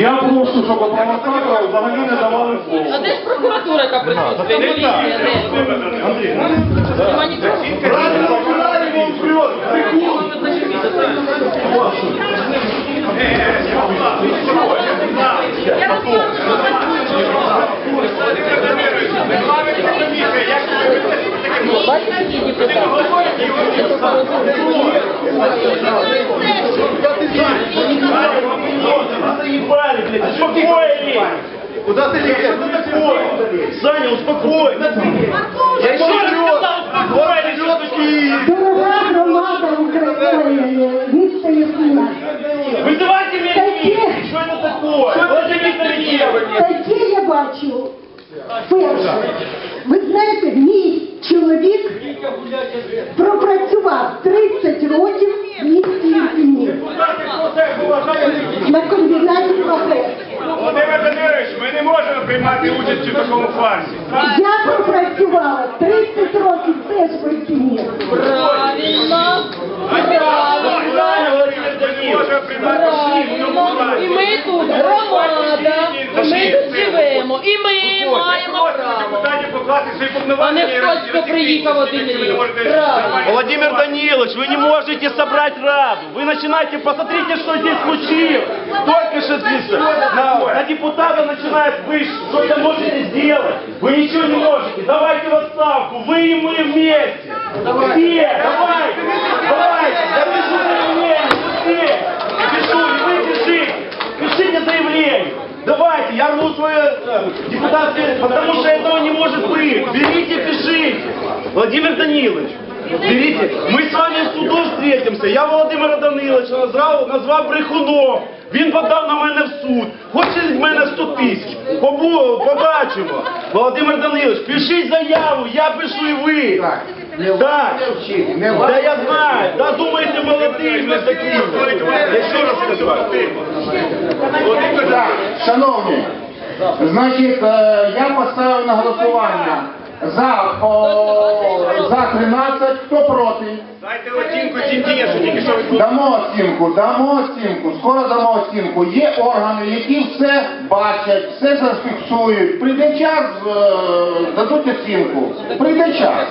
я прошу, щоб провокаторам взагалі не давали А де ж прокуратура, яка присутствує? Поліція, де? Нема нікого. Я Заебали, блядь, успокоили! Куда ты лезешь? Саня, успокойся! Я еще раз сказал, успокоились, что такие! Дорога громада України, відстає нас. Вызывайте меня! Что это такое? Владимир Викторович! Таке я бачу. Перше, ви знаєте, мій чоловік пропрацював 30 років в місті Ірпіні на комбінаті папер. Володимир Данилович, ми не можемо приймати участь у такому фарсі. Я пропрацювала 30 років теж в Ірпіні. Правильно! Правильно! Ми не можемо приймати участь у цьому Правильно! І ми тут громада, і ми тут живемо, і ми маємо право Депутатів покласти свої А повноваження. не і хтось, хто розірвати приїхав кількість, один якщо ви не рік. можете Правильно. нормально- Владимир Данилович, вы не можете собрать Раду. Вы начинаете, посмотрите, что здесь случилось. Только что здесь на, на депутата начинает вы что-то можете сделать. Вы ничего не можете. Давайте в отставку. Вы и мы вместе. Все, давайте, давайте. Я Давайте, я рву свое э, депутатское, потому что этого не может быть. Берите, пишите. Владимир Данилович, берите. Мы с вами в суду встретимся. Я Володимира Даниловича назвав, назвав брехуном. Він подав на мене в суд. Хоче з мене 100 тисяч. Побу- Побачимо. Володимир Данилович, пишіть заяву, я пишу і ви. Так. Так. Да я знаю. Да думаєте, молодий, ми такі. Я ще раз скажу. Так, шановні, значить, е, я поставив на голосування за, о, за 13, хто проти? Дайте оцінку цим діям, що тільки що відбулося. Дамо оцінку, дамо оцінку, скоро дамо оцінку. Є органи, які все бачать, все зафіксують. Прийде час, е, дадуть оцінку. Прийде час.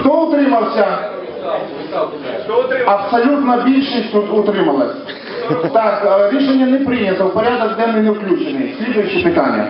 Хто утримався? Абсолютна більшість тут утрималась. Так, рішення не прийнято, порядок денний не включений. Слідуюче питання.